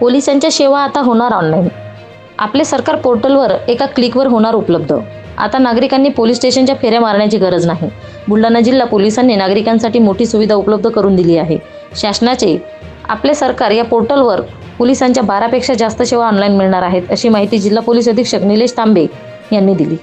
पोलिसांच्या सेवा आता होणार ऑनलाईन आपले सरकार पोर्टलवर एका क्लिकवर होणार उपलब्ध. आता नागरिकांनी पोलीस स्टेशनच्या फेऱ्या मारण्याची गरज नाही. बुलढाणा जिल्हा पोलिसांनी नागरिकांसाठी मोठी सुविधा उपलब्ध करून दिली आहे. शासनाचे आपले सरकार या पोर्टलवर पोलिसांच्या बारापेक्षा जास्त सेवा ऑनलाईन मिळणार आहेत अशी माहिती जिल्हा पोलीस अधीक्षक निलेश तांबे यांनी दिली.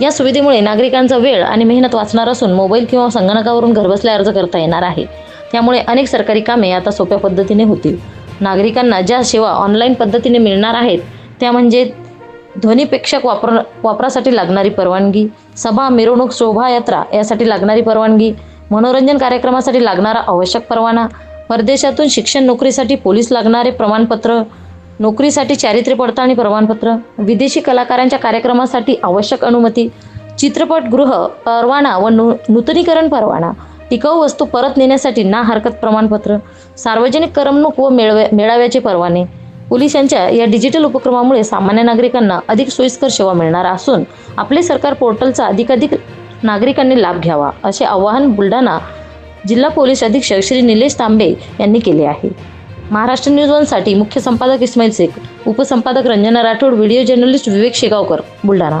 या सुविधेमुळे नागरिकांचा वेळ आणि मेहनत वाचणार असून मोबाईल किंवा संगणकावरून घरबसल्या अर्ज करता येणार आहे. त्यामुळे अनेक सरकारी कामे आता सोप्या पद्धतीने होतील. नागरिकांना ज्या सेवा ऑनलाईन पद्धतीने मिळणार आहेत त्या म्हणजे ध्वनीपेक्षक वापर वापरासाठी लागणारी परवानगी सभा मिरवणूक शोभायात्रा यासाठी लागणारी परवानगी मनोरंजन कार्यक्रमासाठी लागणारा आवश्यक परवाना परदेशातून शिक्षण नोकरीसाठी पोलीस लागणारे प्रमाणपत्र नोकरीसाठी चारित्र्य पडताळणी प्रमाणपत्र विदेशी कलाकारांच्या कार्यक्रमासाठी आवश्यक अनुमती चित्रपटगृह परवाना व नू नूतनीकरण परवाना टिकाऊ वस्तू परत नेण्यासाठी ना हरकत प्रमाणपत्र सार्वजनिक करमणूक व मेळव्या मेळाव्याचे परवाने. पोलिसांच्या या डिजिटल उपक्रमामुळे सामान्य नागरिकांना अधिक सोयीस्कर सेवा मिळणार असून आपले सरकार पोर्टलचा अधिकाधिक नागरिकांनी लाभ घ्यावा असे आवाहन बुलढाणा जिल्हा पोलीस अधीक्षक श्री निलेश तांबे यांनी केले आहे. महाराष्ट्र न्यूज वनसाठी मुख्य संपादक इस्माईल शेख उपसंपादक रंजना राठोड व्हिडिओ जर्नलिस्ट विवेक शेगावकर बुलढाणा.